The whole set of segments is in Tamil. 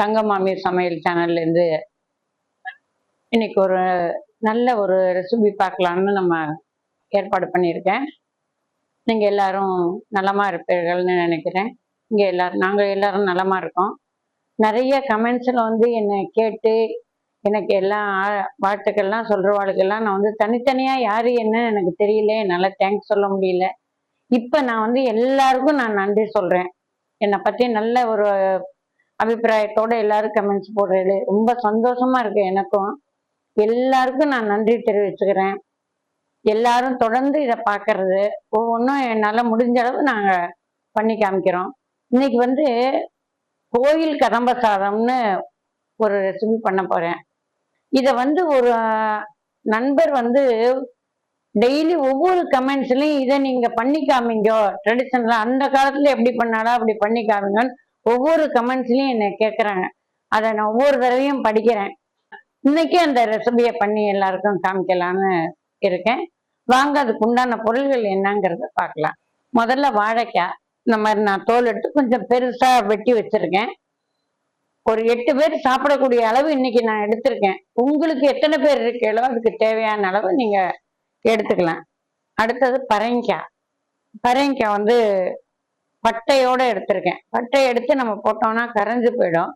தங்க வணக்கம் சமையல் சேனல்ல இருந்து இன்னைக்கு ஒரு நல்ல ஒரு ரெசிபி பார்க்கலான்னு நம்ம ஏற்பாடு பண்ணியிருக்கேன். நீங்க எல்லாரும் நலமா இருப்பீர்கள்னு நினைக்கிறேன். இங்க எல்லாரும் நாங்கள் எல்லாரும் நலமா இருக்கோம். நிறைய கமெண்ட்ஸ்ல வந்து என்னை கேட்டு எனக்கு எல்லாம் ஆ- வாழ்த்துக்கள்லாம் சொல்றவாளுக்கெல்லாம் நான் வந்து தனித்தனியா யாரு என்னன்னு எனக்கு தெரியல. என்னால தேங்க்ஸ் சொல்ல முடியல. இப்ப நான் வந்து எல்லாருக்கும் நான் நன்றி சொல்றேன். என்னை பத்தி நல்ல ஒரு அபிப்பிராயத்தோட எல்லாரும் கமெண்ட்ஸ் போடுறது. ரொம்ப சந்தோஷமா இருக்கு எனக்கும். எல்லாருக்கும் நான் நன்றி தெரிவிச்சுக்கிறேன். எல்லாரும் தொடர்ந்து இதை பார்க்கறது ஒவ்வொன்றும் என்னால் முடிஞ்ச அளவு நாங்கள் பண்ணி காமிக்கிறோம். இன்னைக்கு வந்து கோயில் கதம்ப சாதம்னு ஒரு ரெசிபி பண்ண போறேன். இதை வந்து ஒரு நண்பர் வந்து டெய்லி ஒவ்வொரு கமெண்ட்ஸ்லையும் இதை நீங்க பண்ணி காமிங்கோ. ட்ரெடிஷனலா அந்த காலத்துல எப்படி பண்ணாலும் அப்படி பண்ணி காமிங்கன்னு ஒவ்வொரு கமெண்ட்ஸ்லயும் என்னை கேட்குறாங்க அதை நான் ஒவ்வொரு தடவையும் படிக்கிறேன். இன்னைக்கு அந்த ரெசிபியை பண்ணி எல்லாருக்கும் காமிக்கலான்னு இருக்கேன். வாங்க அதுக்கு உண்டான பொருள்கள் என்னங்கிறத பார்க்கலாம். முதல்ல வாழைக்காய். இந்த மாதிரி நான் தோல் எடுத்து கொஞ்சம் பெருசா வெட்டி வச்சிருக்கேன். ஒரு எட்டு பேர் சாப்பிடக்கூடிய அளவு இன்னைக்கு நான் எடுத்திருக்கேன். உங்களுக்கு எத்தனை பேர் இருக்கீங்களோ அதுக்கு தேவையான அளவு நீங்க எடுத்துக்கலாம். அடுத்தது பரங்கிக்காய். பரங்கிக்காய் வந்து பட்டையோட எடுத்திருக்கேன். பட்டை எடுத்து நம்ம போட்டோம்னா கரைஞ்சு போயிடும்.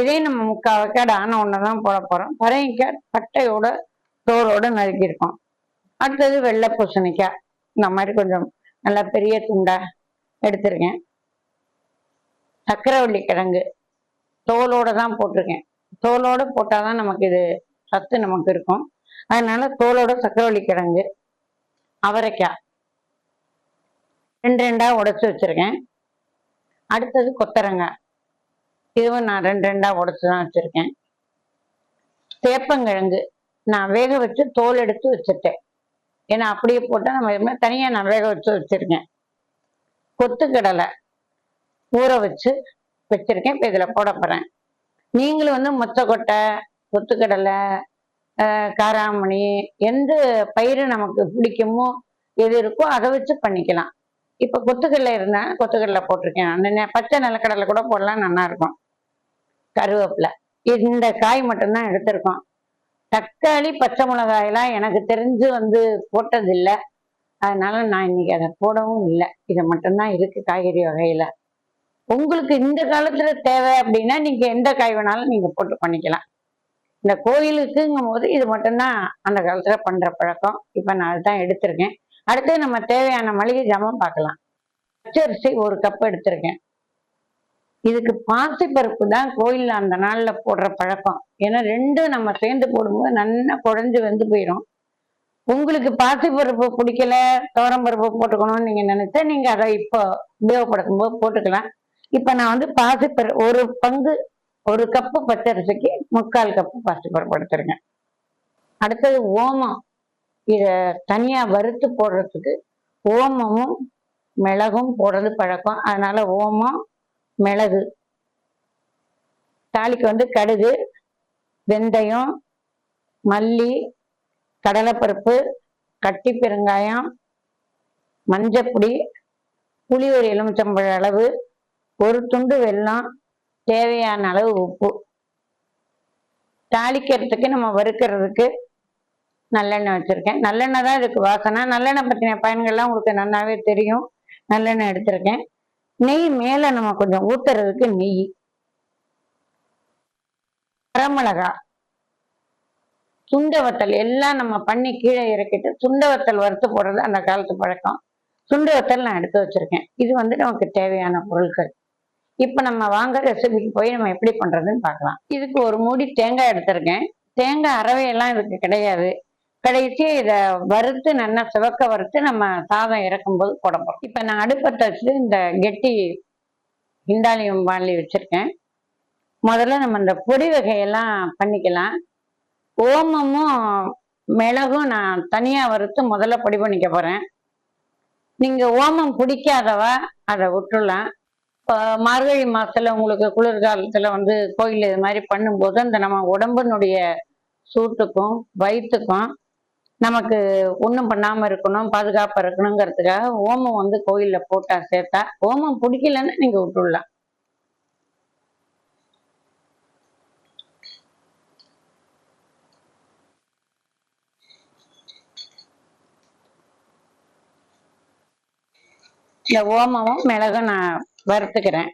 இதே நம்ம முக்கால் வைக்காடு ஆன ஒன்று தான் போட போகிறோம் பரங்கிக்காய் பட்டையோட தோலோட நறுக்கியிருக்கோம். அடுத்தது வெள்ளை பூசணிக்காய். இந்த மாதிரி கொஞ்சம் நல்லா பெரிய துண்டா எடுத்திருக்கேன். சக்கரவள்ளி கிழங்கு. தோலோட தான் போட்டிருக்கேன். தோலோட போட்டாதான் நமக்கு இது சத்து நமக்கு இருக்கும். அதனால தோலோட சக்கரவள்ளி கிழங்கு. அவரைக்காய். ரெண்டு ரெண்டாக உடச்சி வச்சுருக்கேன். அடுத்தது கொத்தரங்காய் இதுவும் நான் ரெண்டு ரெண்டாக உடச்சி தான் வச்சுருக்கேன். சேப்பங்கிழங்கு நான் வேக வச்சு தோல் எடுத்து வச்சுட்டேன். ஏன்னா அப்படியே போட்டால் நம்ம எதுவுமே தனியாக நான் வேக வச்சு வச்சுருக்கேன். கொத்துக்கடலை ஊற வச்சு வச்சுருக்கேன். இப்போ இதில் போட போகிறேன் நீங்களும் வந்து மொச்சக்கொட்டை கொத்துக்கடலை காராமணி எந்த பயிர் நமக்கு பிடிக்குமோ எது இருக்கோ அதை வச்சு பண்ணிக்கலாம். இப்போ கொத்துக்கடலை இருந்தா கொத்துக்கடலை போட்டிருக்கேன். அந்த பச்சை நிலக்கடலை கூட போடலாம் நல்லா இருக்கும் கருவேப்பிலை. இந்த காய் மட்டும்தான் எடுத்திருக்கோம். தக்காளி பச்சை மிளகாயெல்லாம் எனக்கு தெரிஞ்சு வந்து போட்டதில்லை. அதனால நான் இன்னைக்கு அதை போடவும் இல்லை. இது மட்டும்தான் இருக்கு காய்கறி வகையில. உங்களுக்கு இந்த காலத்துல தேவை அப்படின்னா நீங்க எந்த காய் வேணாலும் நீங்க போட்டு பண்ணிக்கலாம். இந்த கோயிலுக்குங்கும் போது இது மட்டும்தான் அந்த காலத்துல பண்ற பழக்கம். இப்ப நான் அதுதான் எடுத்திருக்கேன். அடுத்து நம்ம தேவையான மளிகை ஜாமான் பார்க்கலாம். பச்சரிசி ஒரு கப் எடுத்திருக்கேன். இதுக்கு பாசிப்பருப்பு தான் கோயிலில் அந்த நாளில் போடுற பழக்கம். ஏன்னா ரெண்டும் நம்ம சேர்ந்து போடும்போது நல்லா குழஞ்சு வந்து போயிடும் உங்களுக்கு பாசிப்பருப்பு பிடிக்கல பருப்பு போட்டுக்கணும்னு நீங்கள் நினைச்சா நீங்கள் அதை இப்போ உபயோகப்படுத்தும் போது போட்டுக்கலாம். இப்போ நான் வந்து பாசிப்பரு ஒரு பங்கு ஒரு கப்பு பச்சரிசிக்கு முக்கால் கப்பு பாசிப்பருப்பு எடுத்துருங்க அடுத்தது ஓமம். இதை தனியாக வறுத்து போடுறதுக்கு ஓமமும் மிளகும் போடுறது பழக்கம். அதனால ஓமம் மிளகு தாளிக்கு வந்து கடுகு வெந்தயம் மல்லி கடலைப்பருப்பு கட்டி பெருங்காயம் மஞ்சப்பொடி புளி ஒரு எலுமிச்சம்பழ அளவு ஒரு துண்டு வெல்லம் தேவையான அளவு உப்பு. தாளிக்கிறதுக்கு நம்ம வறுக்கிறதுக்கு நல்லெண்ணெய் வச்சுருக்கேன். நல்லெண்ணெய் தான் இதுக்கு வாசனை. நல்லெண்ணெய் பற்றின பயன்கள்லாம் உங்களுக்கு நல்லாவே தெரியும். நல்லெண்ணெய் எடுத்திருக்கேன். நெய் மேலே நம்ம கொஞ்சம் ஊத்துறதுக்கு நெய். வரமிளகா. சுண்ட வத்தல் எல்லாம் நம்ம பண்ணி கீழே இறக்கிட்டு சுண்ட வத்தல் வறுத்து போடுறது அந்த காலத்து பழக்கம். சுண்ட வத்தல் நான் எடுத்து வச்சிருக்கேன். இது வந்து நமக்கு தேவையான பொருட்கள் இப்போ நம்ம வாங்க ரெசிபிக்கு போய் நம்ம எப்படி பண்ணுறதுன்னு பார்க்கலாம். இதுக்கு ஒரு மூடி தேங்காய் எடுத்திருக்கேன். தேங்காய் அறவையெல்லாம் இதுக்கு கிடையாது. கடைசி இதை வறுத்து நல்லா சிவக்க வறுத்து நம்ம சாதம் இறக்கும்போது போடப்போம் இப்போ நான் அடுப்பத்தை வச்சு இந்த கெட்டி இண்டாலியம் வாழி வச்சுருக்கேன். முதல்ல நம்ம இந்த பொடி வகையெல்லாம் பண்ணிக்கலாம். ஓமமும் மிளகும் நான் தனியாக வறுத்து முதல்ல பொடி பண்ணிக்க போகிறேன் நீங்கள் ஓமம் பிடிக்காதவ அதை விட்டுடலாம். இப்போ மார்கழி மாதத்தில் உங்களுக்கு குளிர்காலத்தில் வந்து கோயில் இது மாதிரி பண்ணும்போது அந்த நம்ம உடம்பினுடைய சூட்டுக்கும் வயிற்றுக்கும் நமக்கு ஒன்றும் பண்ணாம இருக்கணும் பாதுகாப்பாக இருக்கணுங்கிறதுக்காக ஓமம் வந்து கோயிலில் போட்டா சேர்த்தா ஓமம் பிடிக்கலன்னு நீங்க விட்டுடலாம். இந்த ஓமமும் மிளகும் நான் வறுத்துக்கிறேன்.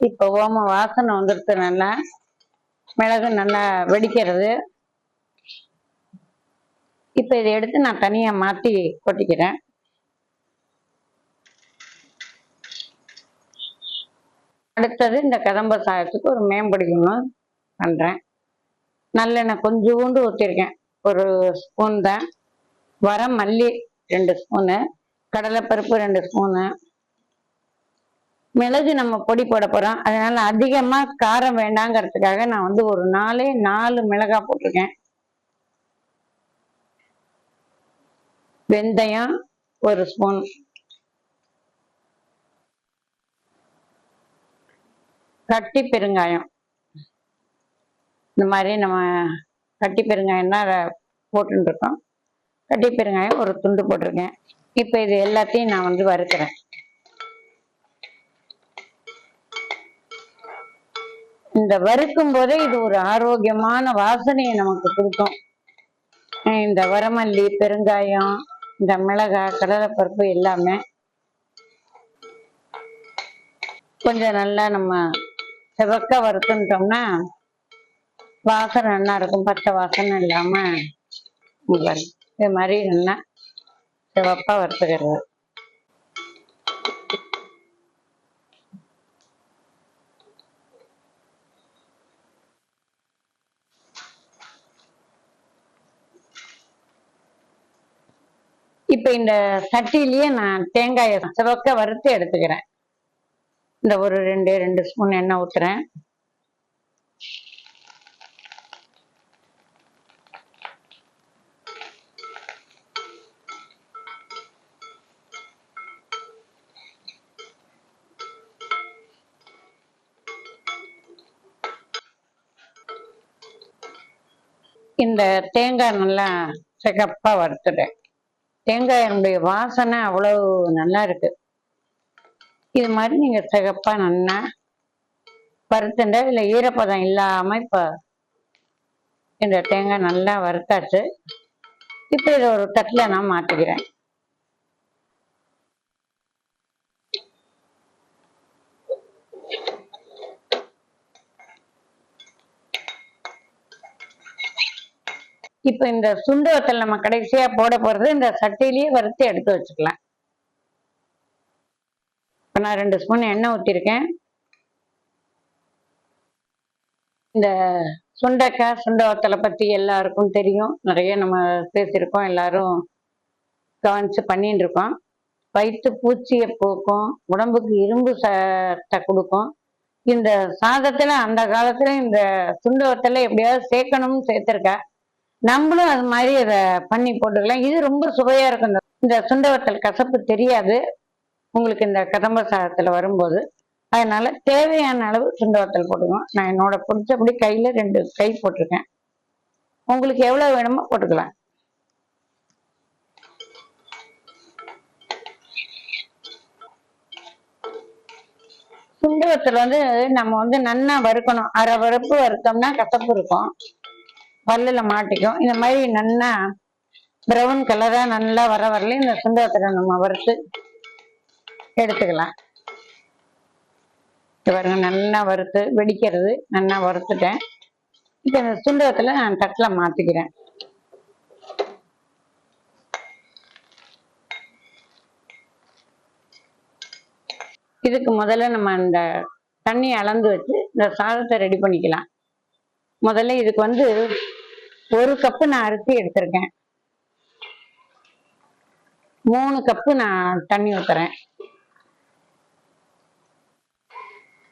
இப்போ ஓம வாசனை வந்துடுத்து நல்லா. மிளகு நல்லா வெடிக்கிறது. இப்போ இதை எடுத்து நான் தனியா மாத்தி கொட்டிக்கிறேன். அடுத்தது இந்த கதம்ப சாயத்துக்கு ஒரு மேம்படிக்கணும் பண்ணுறேன் நல்லெண்ணெய் கொஞ்சோண்டு ஊற்றிருக்கேன் ஒரு ஸ்பூன் தான். வர மல்லி ரெண்டு ஸ்பூனு கடலைப்பருப்பு ரெண்டு ஸ்பூனு மிளகு நம்ம பொடி போட போகிறோம் அதனால் அதிகமாக காரம் வேண்டாங்கிறதுக்காக நான் வந்து ஒரு நாலே நாலு மிளகாய் போட்டிருக்கேன். வெந்தயம் ஒரு ஸ்பூன் கட்டி பெருங்காயம். இந்த மாதிரி நம்ம கட்டி பெருங்காயம்னா போட்டுருக்கோம் கட்டி பெருங்காயம் ஒரு துண்டு போட்டிருக்கேன். இப்போ இது எல்லாத்தையும் நான் வந்து வறுக்கிறேன். இந்த வறுக்கும் போதே இது ஒரு ஆரோக்கியமான வாசனையை நமக்கு கொடுக்கும். இந்த வரமல்லி பெருங்காயம் இந்த மிளகாய் கடலைப்பருப்பு எல்லாமே கொஞ்சம் நல்லா நம்ம செவக்க வறுத்துட்டோம்னா வாசனை நல்லா இருக்கும். பச்சை வாசனை இல்லாமல் இது மாதிரி நல்லா சிவப்பாக வறுத்துக்கிறது. இப்ப இந்த சட்டியிலேயே நான் தேங்காயை சிவக்க வறுத்து எடுத்துக்கிறேன். இந்த ஒரு ரெண்டு ரெண்டு ஸ்பூன் எண்ணெய் ஊத்துறேன். இந்த தேங்காய் நல்லா சிகப்பாக வறுத்துட்டேன். தேங்காயினுடைய வாசனை அவ்வளவு நல்லா இருக்கு. இது மாதிரி நீங்க சிகப்பா நல்லா வறுத்துண்ட இல்லை ஈரப்பதம் இல்லாம இப்ப இந்த தேங்காய் நல்லா வறுத்தாச்சு. இப்ப இதை ஒரு தட்டில் நான் மாற்றிக்கிறேன் இப்ப இந்த சுண்டு வத்தல் நம்ம கடைசியா போட போறது இந்த சட்டையிலேயே வறுத்து எடுத்து வச்சுக்கலாம். இப்ப நான் ரெண்டு ஸ்பூன் எண்ணெய் ஊற்றிருக்கேன் இந்த சுண்டைக்காய் சுண்டை வத்தலை பத்தி எல்லாருக்கும் தெரியும். நிறைய நம்ம பேசியிருக்கோம். எல்லாரும் கவனிச்சு பண்ணிட்டு இருக்கோம். வயிற்று பூச்சியை போக்கும் உடம்புக்கு இரும்பு சட்டை கொடுக்கும். இந்த சாதத்துல அந்த காலத்துல இந்த சுண்டு எப்படியாவது சேர்க்கணும்னு சேர்த்திருக்கேன் நம்மளும் அது மாதிரி அதை பண்ணி போட்டுக்கலாம். இது ரொம்ப சுவையா இருக்கும். இந்த- இந்த சுண்டவத்தல் கசப்பு தெரியாது. உங்களுக்கு இந்த கதம்ப சாதத்துல வரும்போது. அதனால தேவையான அளவு சுண்டவத்தல் போட்டுக்கணும் நான் என்னோட பிடிச்சபடி கையில ரெண்டு கை போட்டிருக்கேன். உங்களுக்கு எவ்வளவு வேணுமோ போட்டுக்கலாம். சுண்டவத்தல் வந்து நம்ம வந்து நன்னா வறுக்கணும். அரை வறுப்பு வறுத்தோம்னா கசப்பு இருக்கும். பல்லில் மாட்டிக்கும். இந்த மாதிரி நல்லா ப்ரௌன் கலரா நல்லா வர வரல இந்த சுண்டத்தில் நம்ம வறுத்து எடுத்துக்கலாம். பாருங்க நல்லா வறுத்து வெடிக்கிறது நல்லா வறுத்துட்டேன். இப்போ இந்த சுண்டத்தில் நான் தட்டில் மாற்றிக்கிறேன் இதுக்கு முதல்ல நம்ம இந்த தண்ணி அளந்து வச்சு இந்த சாதத்தை ரெடி பண்ணிக்கலாம். முதல்ல இதுக்கு வந்து ஒரு கப்பு நான் அரிசி எடுத்திருக்கேன். மூணு கப்பு நான் தண்ணி ஊத்துறேன்.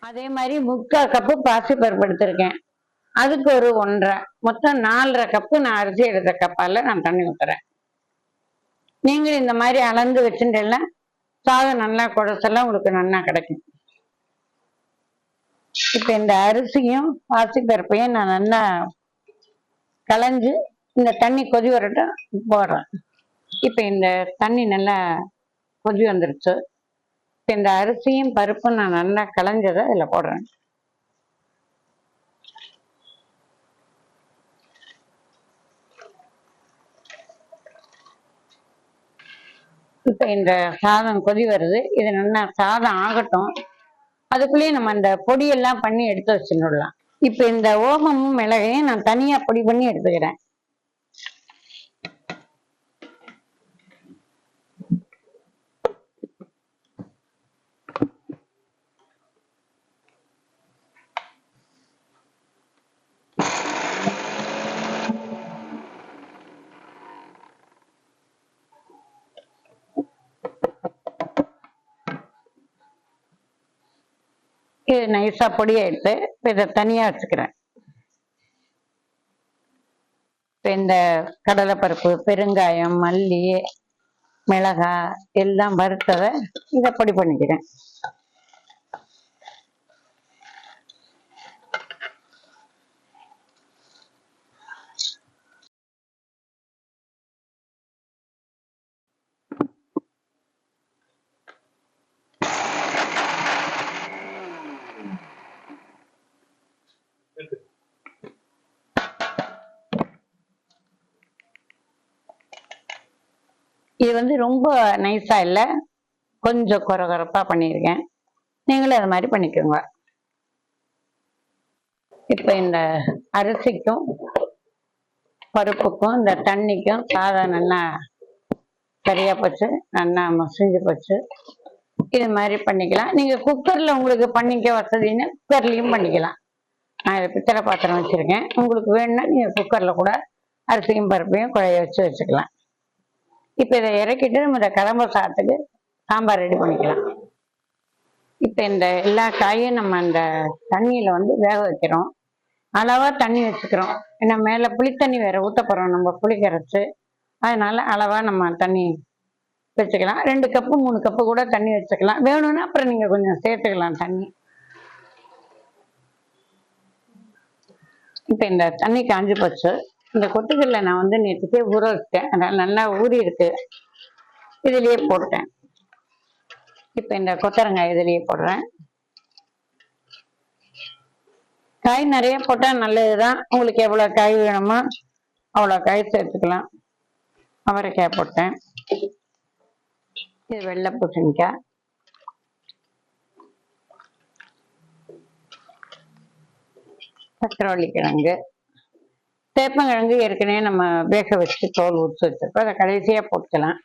அதே மாதிரி முக்கால் கப்பு பாசி பருப்பு எடுத்திருக்கேன். அதுக்கு ஒரு ஒன்றரை மொத்தம் நாலரை கப்பு நான் அரிசி எடுத்த கப்பால நான் தண்ணி ஊத்துறேன். நீங்களும் இந்த மாதிரி அளந்து வச்சுட்டேன்னா சாதம் நல்லா குடசெல்லாம் உங்களுக்கு நல்லா கிடைக்கும். இப்ப இந்த அரிசியும் பாசி பருப்பையும் நான் நல்லா களைஞ்சு இந்த தண்ணி கொதி வரட்டும் போடுறேன் இப்ப இந்த தண்ணி நல்லா கொதி வந்துருச்சு. இப்போ இந்த அரிசியும் பருப்பும் நான் நல்லா களைஞ்சதை இதுல போடுறேன். இப்போ இந்த சாதம் கொதி வருது. இது நல்லா சாதம் ஆகட்டும். அதுக்குள்ளேயே நம்ம அந்த பொடியெல்லாம் பண்ணி எடுத்து வச்சுடலாம். இப்ப இந்த ஓமமும் மிளகையும் நான் தனியா பொடி பண்ணி எடுத்துக்கிறேன். இது நைஸா பொடியை எடுத்து இதை தனியா வச்சுக்கிறேன். இப்ப இந்த கடலைப்பருப்பு பெருங்காயம் மல்லி மிளகாய் எல்லாம் வறுத்ததை இதை பொடி பண்ணிக்கிறேன். இது வந்து ரொம்ப நைஸா இல்லை. கொஞ்சம் குறகுறப்பா பண்ணியிருக்கேன் நீங்களும் அது மாதிரி பண்ணிக்கோங்க. இப்போ இந்த அரிசிக்கும் பருப்புக்கும் இந்த தண்ணிக்கும் சாதம் நல்லா சரியா போச்சு. நல்லா மசிஞ்சு போச்சு. இது மாதிரி பண்ணிக்கலாம். நீங்க குக்கர்ல உங்களுக்கு பண்ணிக்க வசதின்னு குக்கர்லயும் பண்ணிக்கலாம். நான் இதை பித்தளை பாத்திரம் வச்சிருக்கேன். உங்களுக்கு வேணும்னா நீங்க குக்கர்ல கூட அரிசியும் பருப்பையும் குழைய வச்சு வச்சுக்கலாம். இப்போ இதை இறக்கிட்டு நம்ம இந்த கடம்ப சாதத்துக்கு சாம்பார் ரெடி பண்ணிக்கலாம். இப்போ இந்த எல்லா காயும் நம்ம அந்த தண்ணியில் வந்து வேக வைக்கிறோம். அளவாக தண்ணி வச்சுக்கிறோம். ஏன்னா மேலே புளித்தண்ணி வேற ஊற்ற போகிறோம் நம்ம புளி கரைச்சு அதனால அளவாக நம்ம தண்ணி வச்சுக்கலாம். ரெண்டு கப்பு மூணு கப்பு கூட தண்ணி வச்சுக்கலாம். வேணும்னா அப்புறம் நீங்கள் கொஞ்சம் சேர்த்துக்கலாம் தண்ணி. இப்போ இந்த தண்ணி காஞ்சு போச்சு. இந்த கொட்டுக்கல்ல நான் வந்து நேற்றுக்கே ஊற வச்சிட்டேன். அதனால் நல்லா ஊறி இருக்கு. இதுலேயே போட்டேன். இப்போ இந்த கொத்தரங்காய் இதுலேயே போடுறேன். காய் நிறைய போட்டால் நல்லது தான் உங்களுக்கு எவ்வளோ காய் வேணுமோ அவ்வளோ காய் சேர்த்துக்கலாம். அவரைக்காய் போட்டேன். இது வெள்ளை பூசணிக்காய் சக்கரவள்ளி கிழங்கு. சேப்பங்கிழங்கு ஏற்கனவே நம்ம வேக வச்சு தோல் உரிச்சு வச்சிருக்கோம். அதை கடைசியா போட்டுக்கலாம்.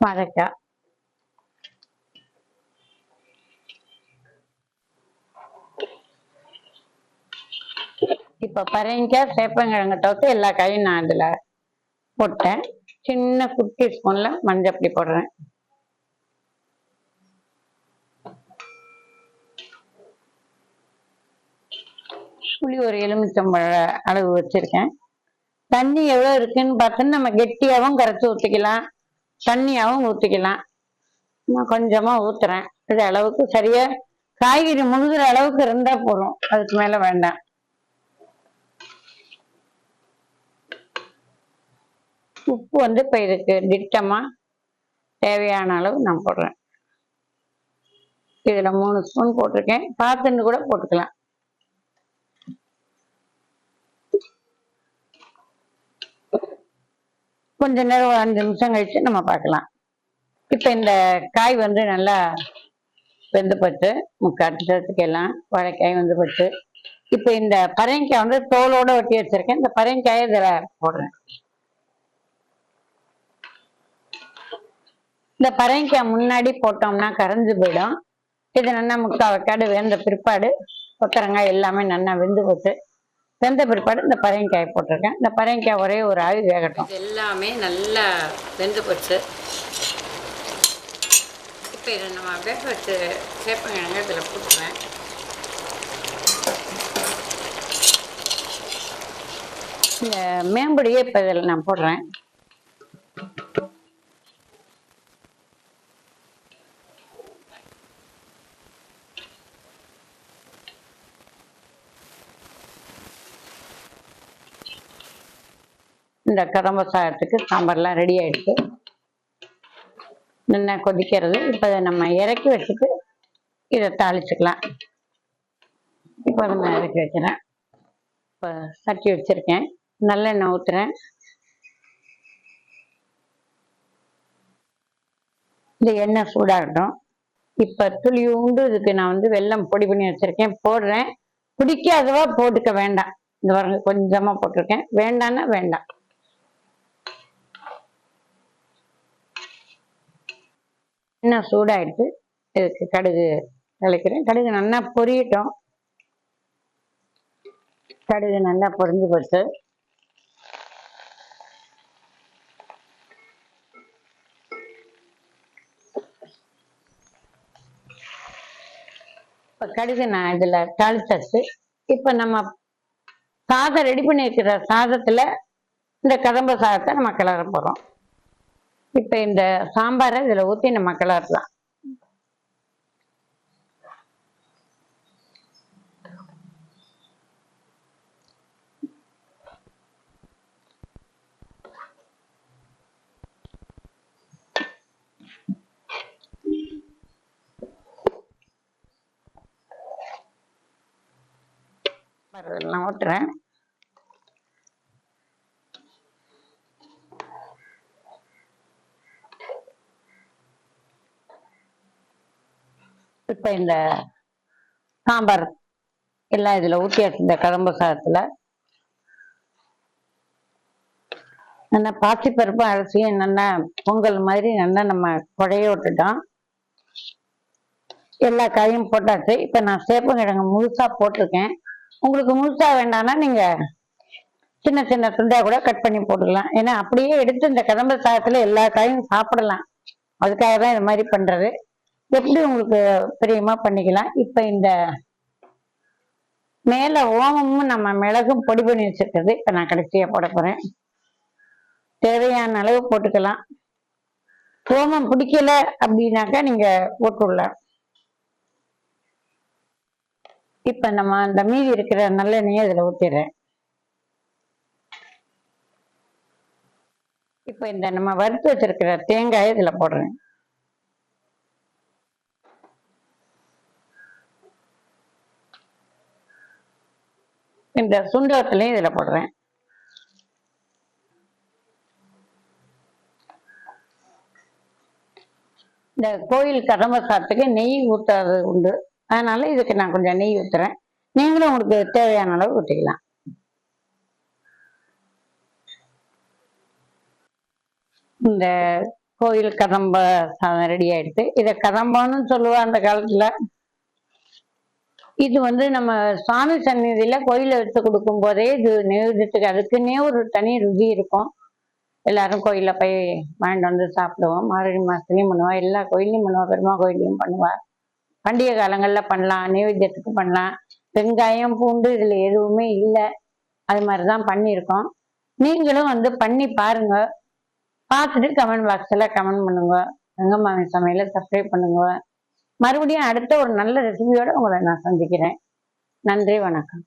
வதக்காய் இப்ப பரங்கிக்காய் சேப்பங்கிழங்கு தவிர்த்து எல்லா காயும் நான் அதில் போட்டேன். சின்ன குட்டி ஸ்பூன்ல மஞ்சப்பொடி போடுறேன். புளி ஒரு எலுமிச்சம்பழ அளவு வச்சிருக்கேன். தண்ணி எவ்வளோ இருக்குன்னு பார்த்து நம்ம கெட்டியாகவும் கரைச்சி ஊற்றிக்கலாம் தண்ணியாகவும் ஊற்றிக்கலாம் நான் கொஞ்சமாக ஊற்றுறேன் இது அளவுக்கு சரியாக காய்கறி முழுகிற அளவுக்கு இருந்தால் போதும். அதுக்கு மேலே வேண்டாம். உப்பு வந்து இப்போ இதுக்கு திட்டமாக தேவையான அளவு நான் போடுறேன். இதில் மூணு ஸ்பூன் போட்டிருக்கேன். பார்த்துன்னு கூட போட்டுக்கலாம். கொஞ்ச நேரம் ஒரு அஞ்சு நிமிஷம் கழிச்சு நம்ம பார்க்கலாம். இப்போ இந்த காய் வந்து நல்லா வெந்து போச்சு. முக்காட்டுறதுக்கு எல்லாம் வாழைக்காய் வந்து போச்சு. இப்போ இந்த பரங்கிக்காய் வந்து தோலோட ஒட்டி வச்சிருக்கேன். இந்த பரங்கிக்காயை இதில் போடுறேன். இந்த பரங்கிக்காய் முன்னாடி போட்டோம்னா கரைஞ்சு போயிடும். இது நல்லா முக்கால் வெக்காடு வேந்த பிற்பாடு. கொத்தரங்காய் எல்லாமே நல்லா வெந்து போச்சு. வெந்த பிற்பாடு இந்த பரங்கிக்காய் போட்டிருக்கேன். இந்த பரங்கிக்காய் ஒரே ஒரு ஆவி வேகட்டும். எல்லாமே நல்லா வெந்து போச்சு. இப்போ இதை நம்ம வேக வச்சு சேப்பங்கிழங்கு இதில் போட்டுருவேன். இந்த மேம்படியே இப்போ இதில் நான் போடுறேன். இந்த கதம்ப சாதத்துக்கு சாம்பார்லாம் ரெடி ஆகிடுச்சு நல்லா கொதிக்கிறது. இப்போ நம்ம இறக்கி வச்சுட்டு இதை தாளிச்சுக்கலாம். இப்போ நம்ம இறக்கி வைக்கிறேன் இப்போ சட்டி வச்சிருக்கேன். நல்லெண்ணெய் ஊற்றுறேன் இந்த எண்ணெய் சூடாகட்டும். இப்போ துளி உண்டு. இதுக்கு நான் வந்து வெள்ளம் பொடி பண்ணி வச்சிருக்கேன். போடுறேன். பிடிக்காதவா போட்டுக்க வேண்டாம். இந்த பாருங்க கொஞ்சமா போட்டிருக்கேன். வேண்டான்னா வேண்டாம். இன்னும் சூடாயிடுச்சு. இதுக்கு கடுகு விளைக்கிறேன் கடுகு நல்லா பொரியட்டும். கடுகு நல்லா பொரிஞ்சு போச்சு. இப்போ கடுகு நான் இதில் தாளிச்சாச்சு. இப்போ நம்ம சாதம் ரெடி பண்ணி வைக்கிற சாதத்தில் இந்த கதம்ப சாதத்தை நம்ம கிளற போகிறோம் இப்போ இந்த சாம்பாரை இதில் ஊற்றி நம்ம கிளறலாம் நான் ஓட்டுறேன். இப்போ இந்த சாம்பார் எல்லாம் இதில் ஊற்றியாச்சு இந்த கதம்ப சாதத்தில் நல்லா பாசிப்பருப்பும் அரிசியும் நல்லா பொங்கல் மாதிரி நல்லா நம்ம குழைய விட்டுட்டோம். எல்லா காயும் போட்டாச்சு. இப்போ நான் சேப்பங்கிழங்கு முழுசா போட்டிருக்கேன். உங்களுக்கு முழுசா வேண்டாம்னா நீங்க சின்ன சின்ன துண்டா கூட கட் பண்ணி போட்டுக்கலாம். ஏன்னா அப்படியே எடுத்து இந்த கடம்பு சாதத்துல எல்லா காயும் சாப்பிடலாம். அதுக்காக தான் இது மாதிரி பண்றது. எப்படி உங்களுக்கு பிரியமா பண்ணிக்கலாம்? இப்ப இந்த மேல ஓமமும் நம்ம மிளகும் பொடி பண்ணி வச்சிருக்கிறது. இப்ப நான் கடைசியா போட போறேன். தேவையான அளவு போட்டுக்கலாம். ஓமம் பிடிக்கல அப்படின்னாக்கா நீங்க போட்டுடலாம் இப்ப நம்ம அந்த மீதி இருக்கிற நல்லெண்ணெயை இதுல ஊத்திடுறேன். இப்ப இந்த நம்ம வறுத்து வச்சிருக்கிற தேங்காயை இதுல போடுறேன். இந்த சுண்டகத்திலையும் இதில் போடுறேன். இந்த கோயில் கடம்ப சாத்துக்கு நெய் ஊற்றுறது உண்டு. அதனால இதுக்கு நான் கொஞ்சம் நெய் ஊத்துறேன். நீங்களும் உங்களுக்கு தேவையான அளவு ஊற்றிக்கலாம் இந்த கோயில் கதம்ப சாதம் ரெடி ஆயிடுச்சு. இதை கதம்பான்னு சொல்லுவா அந்த காலத்துல. இது வந்து நம்ம சுவாமி சந்நிதியில கோயில எடுத்து கொடுக்கும் போதே இது நெய்வேத்தியத்துக்கு அதுக்குன்னே ஒரு தனி ருசி இருக்கும். எல்லாரும் கோயிலில் போய் வாங்கிட்டு வந்து சாப்பிடுவோம். மார்கழி மாசத்துலயும் பண்ணுவா எல்லா கோயிலையும் பண்ணுவா பெருமா கோயிலையும் பண்ணுவா பண்டிகை காலங்கள்ல பண்ணலாம். நைவேத்தியத்துக்கு பண்ணலாம். வெங்காயம் பூண்டு இதுல எதுவுமே இல்லை. அது மாதிரிதான் பண்ணியிருக்கோம். நீங்களும் வந்து பண்ணி பாருங்க. பார்த்துட்டு கமெண்ட் பாக்ஸ்ல கமெண்ட் பண்ணுங்க. ரங்கமாமி சமையலை சப்ஸ்கிரைப் பண்ணுங்க. மறுபடியும் அடுத்த ஒரு நல்ல ரெசிபியோட உங்களை நான் சந்திக்கிறேன். நன்றி வணக்கம்.